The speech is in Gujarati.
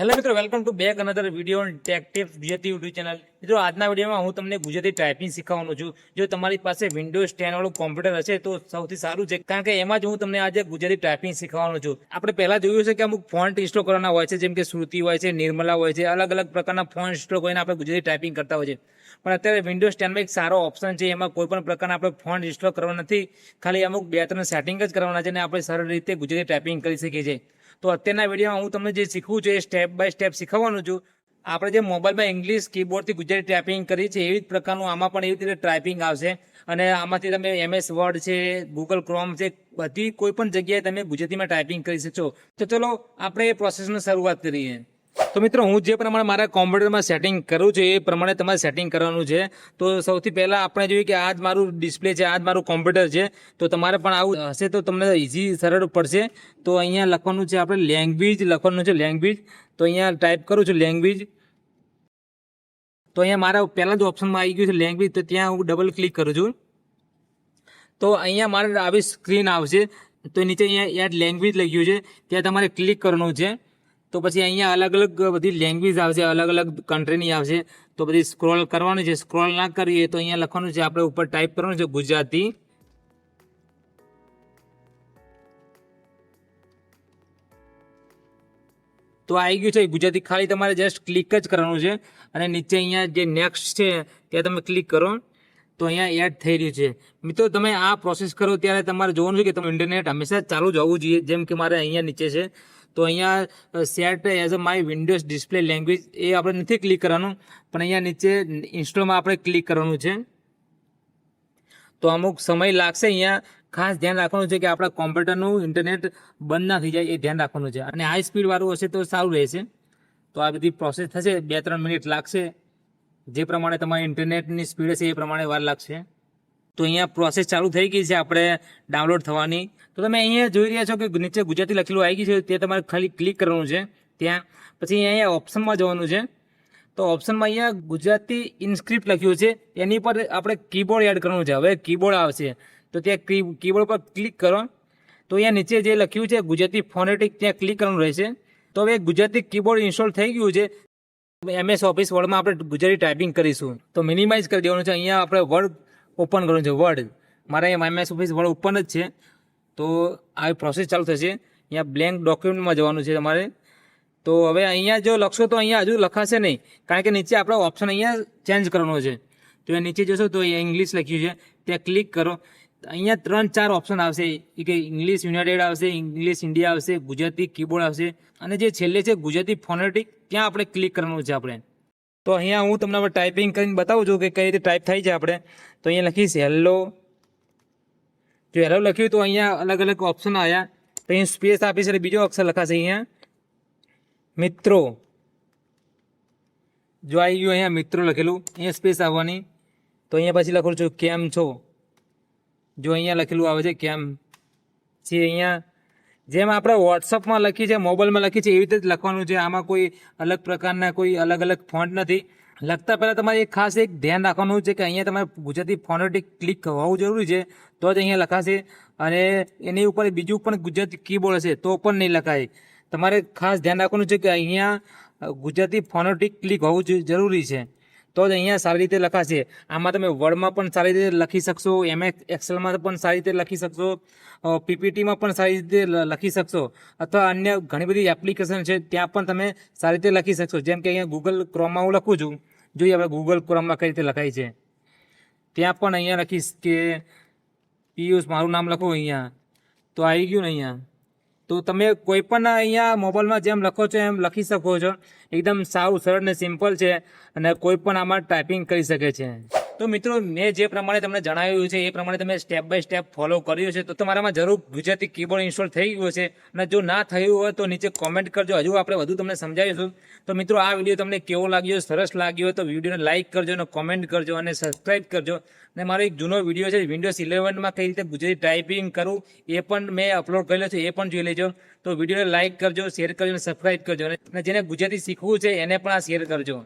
હેલો મિત્રો welcome to back another video tech tips Gujarati YouTube channel મિત્રો, આજના વિડીયોમાં હું તમને ગુજરાતી ટાઈપિંગ શીખવવાનો છું. જો તમારી પાસે વિન્ડોઝ ટેન કોમ્પ્યુટર હશે, તો સૌથી સારું છે. કારણ કે એમાં જ હું તમને આજે ગુજરાતી ટાઈપિંગ શીખવવાનો છું. આપણે પહેલા જોયું છે કે અમુક ફોન્ટ ઇન્સ્ટોલ કરવાના હોય છે, જેમ કે શ્રુતિ હોય છે નિર્મલા હોય છે અલગ અલગ પ્રકારના ફોન્ટ ઇન્સ્ટોલ કરીને આપણે ગુજરાતી ટાઈપિંગ કરતા હોય છે. પણ અત્યારે વિન્ડોઝ ટેનમાં એક સારો ઓપ્શન છે, એમાં કોઈ પણ પ્રકારના આપણે ફોન્ટ ઇન્સ્ટોલ કરવા નથી. ખાલી અમુક બે ત્રણ સેટિંગ જ કરવાના છે અને આપણે સરળ રીતે ગુજરાતી ટાઈપિંગ કરી શકીએ છીએ. તો અત્યારના વિડીયોમાં હું તમને જે શીખવું છું એ સ્ટેપ બાય સ્ટેપ શીખવવાનું છું. આપણે જે મોબાઈલમાં ઇંગ્લિશ કીબોર્ડથી ગુજરાતી ટાઈપિંગ કરી છે એવી જ પ્રકારનું આમાં પણ એવી રીતે ટાઈપિંગ આવશે. અને આમાંથી તમે એમએસ વર્ડ છે ગૂગલ ક્રોમ છે, બધી કોઈ પણ જગ્યાએ તમે ગુજરાતીમાં ટાઈપિંગ કરી શકશો. તો ચલો, આપણે એ પ્રોસેસની શરૂઆત કરીએ. તો મિત્રો, હું જે પ્રમાણે મારા કોમ્પ્યુટરમાં સેટિંગ કરું છું, એ પ્રમાણે તમારે સેટિંગ કરવાનું છે. તો સૌથી પહેલાં આપણે જોઈએ કે આ જ મારું ડિસ્પ્લે છે આ જ મારું કોમ્પ્યુટર છે, તો તમારે પણ આવું હશે તો તમને ઇઝી સરળ પડશે. તો અહીંયા લખવાનું છે આપણે લેંગ્વેજ લખવાનું છે લેંગ્વેજ તો અહીંયા ટાઈપ કરું છું લેંગ્વેજ તો અહીંયા મારા પહેલાં જ ઓપ્શનમાં આવી ગયું છે લેંગ્વેજ તો ત્યાં હું ડબલ ક્લિક કરું છું. તો અહીંયા મારે આવી સ્ક્રીન આવશે. તો નીચે અહીંયા એડ લેંગ્વેજ લખ્યું છે. ત્યાં તમારે ક્લિક કરવાનું છે. તો પછી અહીંયા અલગ અલગ બધી લેંગ્વેજ આવશે અલગ અલગ કન્ટ્રીની આવશે. તો બધી સ્ક્રોલ કરવાની છે. સ્ક્રોલ ના કરીએ તો અહીંયા લખવાનું છે, આપણે ઉપર ટાઈપ કરવાનું છે, ગુજરાતી. તો આવી ગયું છે, ગુજરાતી ખાલી તમારે જસ્ટ ક્લિક જ કરવાનું છે. અને નીચે અહીંયા જે નેક્સ્ટ છે, ત્યાં તમે ક્લિક કરો. તો અહીંયા એડ થઈ રહ્યું છે. મિત્રો, તમે આ પ્રોસેસ કરો ત્યારે તમારે જોવાનું છે કે તમે ઇન્ટરનેટ હંમેશા ચાલુ જ હોવું જોઈએ. જેમ કે મારે અહીંયા નીચે છે. તો અહીંયા set as a my Windows display language એ આપણે નથી ક્લિક કરવાનું, પણ અહીંયા નીચે ઇન્સ્ટોલમાં આપણે ક્લિક કરવાનું છે. તો અમુક સમય લાગશે અહીંયા. ખાસ ધ્યાન રાખવાનું છે કે આપણા કોમ્પ્યુટરનું ઇન્ટરનેટ બંધ ના થઈ જાય એ ધ્યાન રાખવાનું છે. અને હાઈ સ્પીડવાળું હશે તો સારું રહેશે. તો આ બધી પ્રોસેસ થશે, બે ત્રણ મિનિટ લાગશે. જે પ્રમાણે તમારી ઇન્ટરનેટની સ્પીડ હશે એ પ્રમાણે વાર લાગશે. તો અહીંયા પ્રોસેસ ચાલુ થઈ ગઈ છે આપણે ડાઉનલોડ થવાની. તો તમે અહીંયા જોઈ રહ્યા છો કે નીચે ગુજરાતી લખેલું આવી ગયું છે, તે તમારે ખાલી ક્લિક કરવાનું છે, ત્યાં. પછી અહીંયા ઓપ્શનમાં જવાનું છે. તો ઓપ્શનમાં અહીંયા ગુજરાતી ઇન્સ્ક્રિપ્ટ લખ્યું છે, એની પર આપણે કીબોર્ડ એડ કરવાનું છે. હવે કીબોર્ડ આવશે. તો ત્યાં કીબોર્ડ પર ક્લિક કરો. તો અહીંયા નીચે જે લખ્યું છે, ગુજરાતી ફોનેટિક ત્યાં ક્લિક કરવાનું રહેશે. તો હવે ગુજરાતી કીબોર્ડ ઇન્સ્ટોલ થઈ ગયું છે. એમએસ ઓફિસ વર્ડમાં આપણે ગુજરાતી ટાઈપિંગ કરીશું. તો મિનિમાઇઝ કરી દેવાનું છે. અહીંયા આપણે વર્ડ ઓપન કરવાનું છે વર્ડ મારે અહીંયા એમએસ ઓફિસ વર્ડ ઓપન જ છે. તો આ પ્રોસેસ ચાલુ થશે. અહીંયા બ્લેન્ક ડોક્યુમેન્ટમાં જવાનું છે તમારે. તો હવે અહીંયા જો લખશો તો અહીંયા હજુ લખાશે નહીં. કારણ કે નીચે આપણો ઓપ્શન અહીંયા ચેન્જ કરવાનો છે. તો એ નીચે જશો તો અહીંયા ઇંગ્લિશ લખ્યું છે. ત્યાં ક્લિક કરો. અહીંયા ત્રણ ચાર ઓપ્શન આવશે. એ કે ઇંગ્લિશ યુનાઇટેડ આવશે ઇંગ્લિશ ઇન્ડિયા આવશે, ગુજરાતી કીબોર્ડ આવશે. અને જે છેલ્લે છે ગુજરાતી ફોનેટિક ત્યાં આપણે ક્લિક કરવાનું છે આપણે. તો અહીંયા હું તમને હવે ટાઈપિંગ કરીને બતાવું છું કે કઈ રીતે ટાઈપ થાય છે આપણે. તો અહીંયા લખીશ હેલો જો હેલો લખ્યું તો અહીંયા અલગ અલગ ઓપ્શન આવ્યા. તો અહીં સ્પેસ આપીશ એટલે બીજો અક્ષર લખાશે અહીંયા. મિત્રો. જો આવી ગયું અહીંયા મિત્રો લખેલું, અહીંયા સ્પેસ આવવાની. તો અહીંયા પછી લખું છું, કેમ છો? જો અહીંયા લખેલું આવે છે, કેમ? છે અહીંયા જેમ આપણે વોટ્સઅપમાં લખી છે, મોબાઈલમાં લખી છે, એવી રીતે જ લખવાનું છે. આમાં કોઈ અલગ પ્રકારના કોઈ અલગ અલગ ફોન્ટ નથી. લખતા પહેલાં તમારે એક ખાસ એક ધ્યાન રાખવાનું છે કે અહીંયા તમારે ગુજરાતી ફોનેટિક ક્લિક હોવું જરૂરી છે, તો જ અહીંયા લખાશે. અને એની ઉપર બીજું પણ ગુજરાતી કીબોર્ડ હશે, તો પણ નહીં લખાય. તમારે ખાસ ધ્યાન રાખવાનું છે કે અહીંયા ગુજરાતી ફોનેટિક ક્લિક હોવું જરૂરી છે. તો જ અહીંયા સારી રીતે લખાશે. આમાં તમે વર્ડમાં પણ સારી રીતે લખી શકશો એમ એક્સેલમાં પણ સારી રીતે લખી શકશો પીપીટીમાં પણ સારી રીતે લખી શકશો, અથવા અન્ય ઘણી બધી એપ્લિકેશન છે, ત્યાં પણ તમે સારી રીતે લખી શકશો. જેમ કે અહીંયા ગૂગલ ક્રોમમાં હું લખું છું. જોઈએ આપણે ગૂગલ ક્રોમમાં કઈ રીતે લખાય છે. ત્યાં પણ અહીંયા લખીશ કે, પિયુષ મારું નામ લખું અહીંયા. તો આવી ગયું ને અહીંયા. તો તમે કોઈ પણ અહીંયા મોબાઈલમાં જેમ લખો છો એમ લખી શકો છો. એકદમ સારું, સરળ ને સિમ્પલ છે અને કોઈ પણ આમાં ટાઈપિંગ કરી શકે છે. તો મિત્રો, મેં જે પ્રમાણે તમને જણાવ્યું છે, એ પ્રમાણે તમે સ્ટેપ બાય સ્ટેપ ફોલો કર્યું છે, તો તમારામાં જરૂર ગુજરાતી કીબોર્ડ ઇન્સ્ટોલ થઈ ગયું છે. અને જો ના થયું હોય તો નીચે કોમેન્ટ કરજો. હજુ આપણે વધુ તમને સમજાવીશું. તો મિત્રો, આ વીડિયો તમને કેવો લાગ્યો, સરસ લાગ્યો તો વિડીયોને લાઇક કરજો અને કોમેન્ટ કરજો અને સબસ્ક્રાઇબ કરજો. અને મારો એક જૂનો વીડિયો છે વિન્ડોઝ ઇલેવનમાં કઈ રીતે ગુજરાતી ટાઈપિંગ કરું એ પણ મેં અપલોડ કરેલો છે, એ પણ જોઈ લેજો. તો વિડીયોને લાઇક કરજો શેર કરજો અને સબસ્ક્રાઇબ કરજો. અને જેને ગુજરાતી શીખવું છે, એને પણ આ શેર કરજો.